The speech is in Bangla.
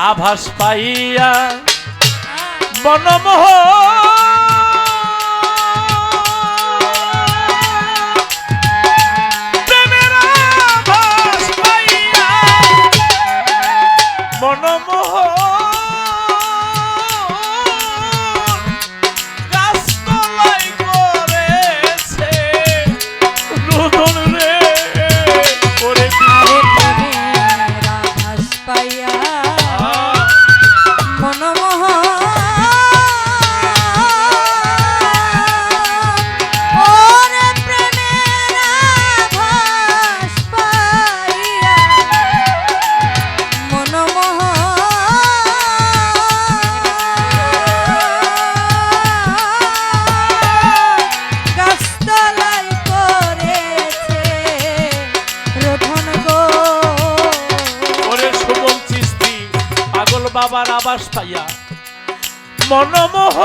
আভাস পাইয়া মনমোহ তোমার আবাস পাইয়া মনমোহ